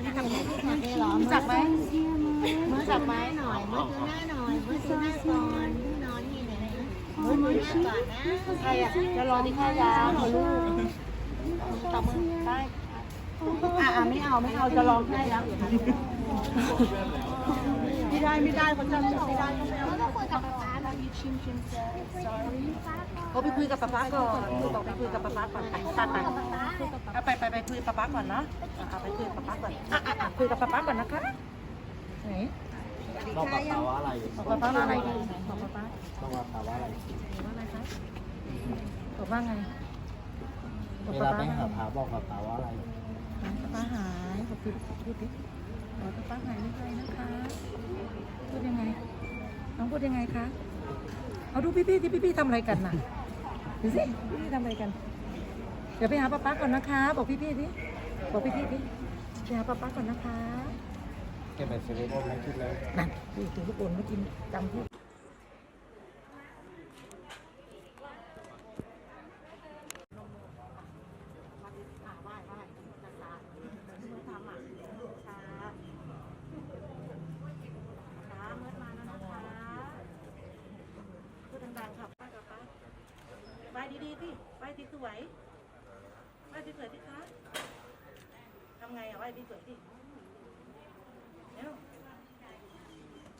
เลยล่ะทำให้พี่แท็กเลยเหรอรู้จักไหมมือจับไม้หน่อยมือหน้าหน่อยมือหน้าก่อนนอนนี่ไหนมือหน้าก่อนนะใครอะจะรอที่ค่ายาเหรอลูกตบมือได้อะอะไม่เอาไม่เอาจะลองให้แล้วไม่ได้ไม่ได้เขาจำไม่ได้ เขาไม่เอาก็คุยกับป๊าป๊าแล้าไปคุยกับป๊าป๊าก่อนบอกไปคุยกับป๊าป๊าก่อนไปตัดไปเอาไปไปไปคุยกับป๊าป๊าก่อนเนาะอะอะไปคุยกับป๊าป๊าก่อนอะอะอะคุยกับป๊าป๊าก่อนนะคะไหนบอกกับเขาว่าอะไรบอกป๊าป๊าว่าอะไรดีบอกป๊าป๊าต้องมาถาว่าอะไรว่าอะไรคะบอกว่าไงเวลาป๊าไปหาพาบอกกับเขาว่าอะไรป๊าหายบอกพูดพูดดิบอกป๊าหายไม่ใช่นะคะ พูดยังไง น้องพูดยังไงคะ เอาดูพี่พี่ที่พี่พี่ทำอะไรกันน่ะดูสิพี่พี่ทำอะไรกัน เดี๋ยวไปหาป๊าป๊าก่อนนะคะ บอกพี่พี่ดิบอกพี่พี่ดิไปหาป๊าป๊าก่อนนะคะเก็บไปเซเว่นโอ้ไม่คิดเลยนั่นดูถึงทุกคนไม่กินจำพูดพูดดังๆค่ะป้ากับป้า ไปดีๆพี่ไปที่สวยไปที่สวยที่คะทำไงอะไหวที่สวยที่เร็ว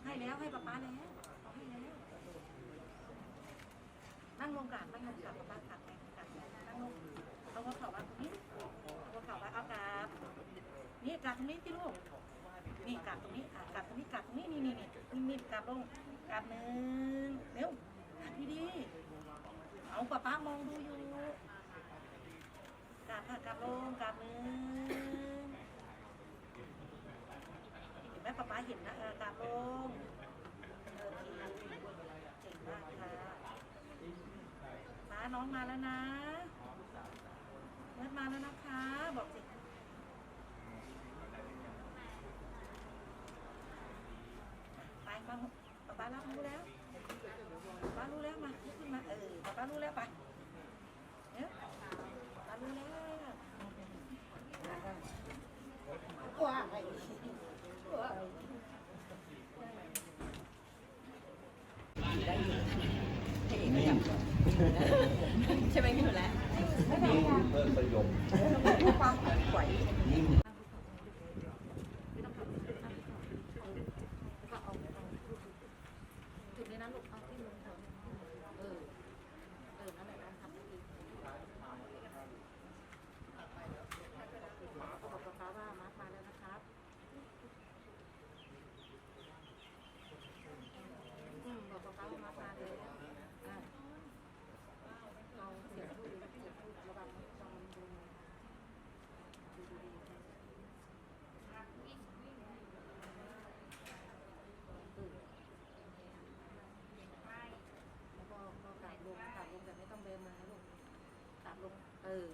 ให้แล้วให้ป้าป้าแล้วให้แล้วนั่งลงกราบนั่งลงกราบป้าป้ากราบไปกราบนั่งลงเอาหัวเข่ามาตรงนี้เอาหัวเข่ามาเอากราบนี่กราบตรงนี้ที่ลูกนี่กราบตรงนี้กราบตรงนี้กราบตรงนี้นี่นี่นี่นี่นี่กราบลงกราบหนึ่งเร็วกราบดีๆเอา ป้าป้ามองดูอยู่กราบค่ะกราบลงกราบหนึ่งเห็นไหมป้าป้าเห็นนะเออกราบลงโอเคเก่งมากค่ะป้าน้องมาแล้วนะเมิดมาแล้วนะคะ บอกสิไปป้าป้าป้ารับรู้แล้วป้ารู้แล้วมาลุกขึ้นมาเออ ป้าป้ารู้แล้วไปเนี่ยป้ารู้แล้วว้ายใช่ไหมพี่หนูแล้วเพิ่มประโยคความไหวจุดนี้นะลูกเอาที่ลงเถอะเออ เออ นั่นแหละลองทำให้ดีบอกกับฟ้าว่ามาร์คมาแล้วนะครับอืมบอกกับฟ้าว่ามาร์คมาแล้วอะเอาเสียงพูดดีๆเสียงพูดระวังนะระวังมันดูดูดีๆเออ แล้วก็ก็กราบลงกราบลงแต่ไม่ต้องเดินมานะลูกกราบลง เออ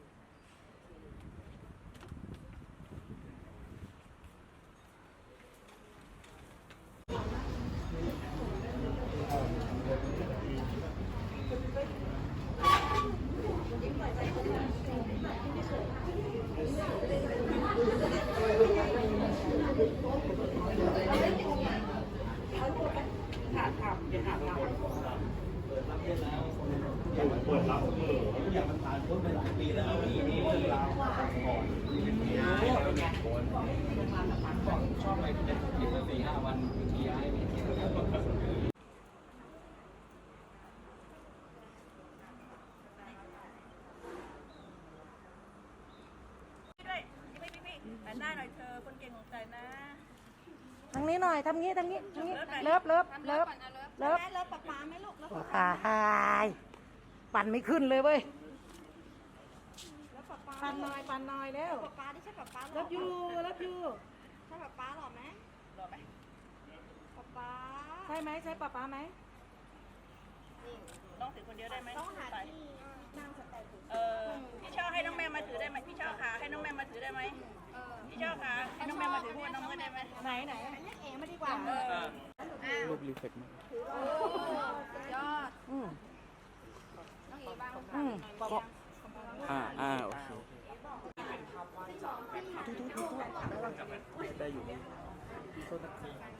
เปิด รับเอออย่างมันผ่านพ้นไปหลายปีแล้วมีนี่เรื่องราวก่อนย้ายเราเนี่ยคนชอบอะไรที่เป็นอีกสี่ห้าวันทีย้ายไม่เที่ยวด้วยพี่พี่พี่หันหน้าหน่อยเธอคนเก่งของใจนะทางนี้หน่อยทำงี้ทำงี้ทำงี้เลิฟเลิฟเลิฟเลิฟเลิฟปากปาไหมลูกเลิฟตาย ปั่นไม่ขึ้นเลยเว้ยปากปาปั่นหน่อยปั่นหน่อยเร็วปากปาที่ใช่ปากปาหรเลิอฟยูเลิฟยูใช่ปากปาหรอไหมหรอไหมปากปาใช่ไหมใช่ป้าป้าไหมน้องถือคนเดียวได้ไหมต้องหาที่นั่งสแตนด์เออพี่ชอบให้น้องแม่มาถือได้ไหมพี่ชอบขาให้น้องแม่มาถือได้ไหมพี่ชอบขาให้น้องแม่มาถือให้น้องมือได้ไหมไหนไหนเอ๋มาดีกว่าเออรูปรีเฟกต์อืมอืม บอกอ่าอ่าโอเคอยู่นี่โทษนะครับ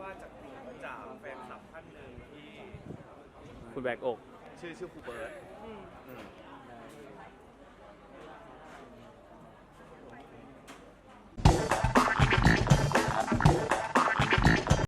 ว่าจากจากแฟนคลับท่านหนึ่งที่คุณแบกอก ชื่อชื่อครูเบิร์ตอืม